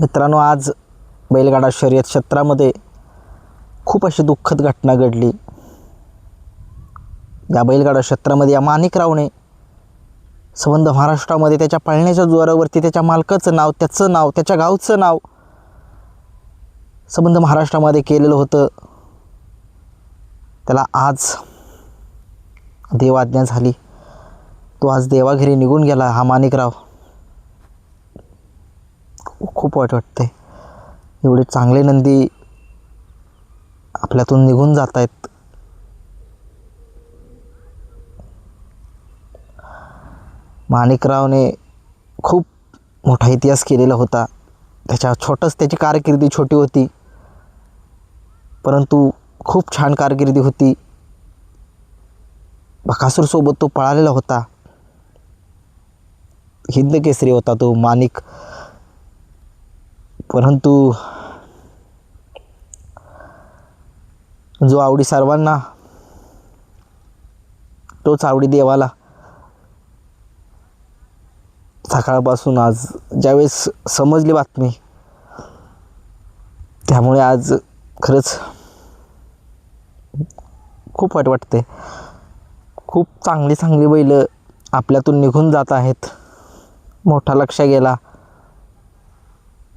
मित्रांनो आज बैलगाडा शर्यत क्षेत्रामध्ये खूप अशी दुःखद घटना घडली. या बैलगाडा क्षेत्रामध्ये या माणिकरावने संबंध महाराष्ट्रामध्ये त्याच्या पाळण्याच्या जोरावरती त्याच्या मालकाचं नाव त्याचं नाव त्याच्या गावचं नाव संबंध महाराष्ट्रामध्ये केलेलं होतं. त्याला आज देवाज्ञा झाली. तो आज देवाघरी निघून गेला हा माणिकराव. खूप वाईट वाटतंय एवढे चांगले नंदी आपल्यातून निघून जात आहेत माणिकरावने खूप मोठा इतिहास केलेला होता. त्याच्या छोटंच त्याची कारकिर्दी छोटी होती. परंतु खूप छान कारकिर्दी होती. बकासूरसोबत तो पळालेला होता. हिंद केसरी होता तो माणिक. परंतु जो आवडी सर्वांना तोच आवडी देवाला सकाळपासून आज ज्यावेळेस समजली बातमी त्यामुळे आज खरंच खूप वाईट वाटते खूप चांगली चांगली बैल आपल्यातून निघून जात आहेत. मोठा लक्ष गेला.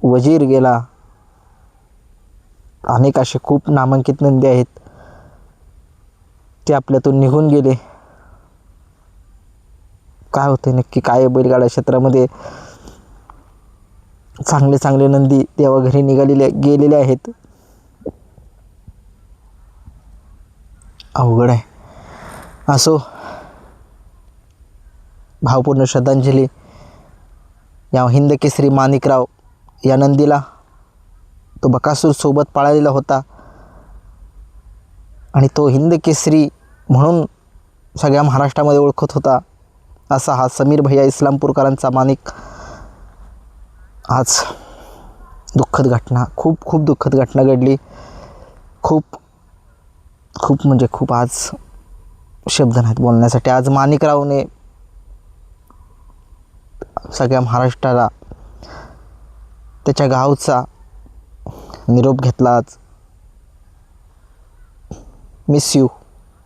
वजीर गेला. अनेक असे खूप नामांकित नंदी आहेत. ते आपल्यातून निघून गेले. काय होते नक्की? काय बैलगाडा क्षेत्रामध्ये? चांगले चांगले नंदी तेव्हा घरी निघालेले गेलेले आहेत. अवघड आहे. असो. भावपूर्ण श्रद्धांजली. या हिंद केसरी माणिकराव या नंदीला. तो बकासूर सोबत पाळलेला होता. आणि तो हिंद केसरी म्हणून सगळ्या महाराष्ट्रामध्ये ओळखत होता. असा हा समीर भैया इस्लामपूरकरांचा मानिक. आज दुःखद घटना खूप खूप दुःखद घटना घडली. खूप खूप म्हणजे खूप आज शब्द नाहीत बोलण्यासाठी. आज माणिकरावने सगळ्या महाराष्ट्राला त्याच्या गावचा निरोप घेतला आज. Miss you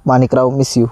Manikrao miss you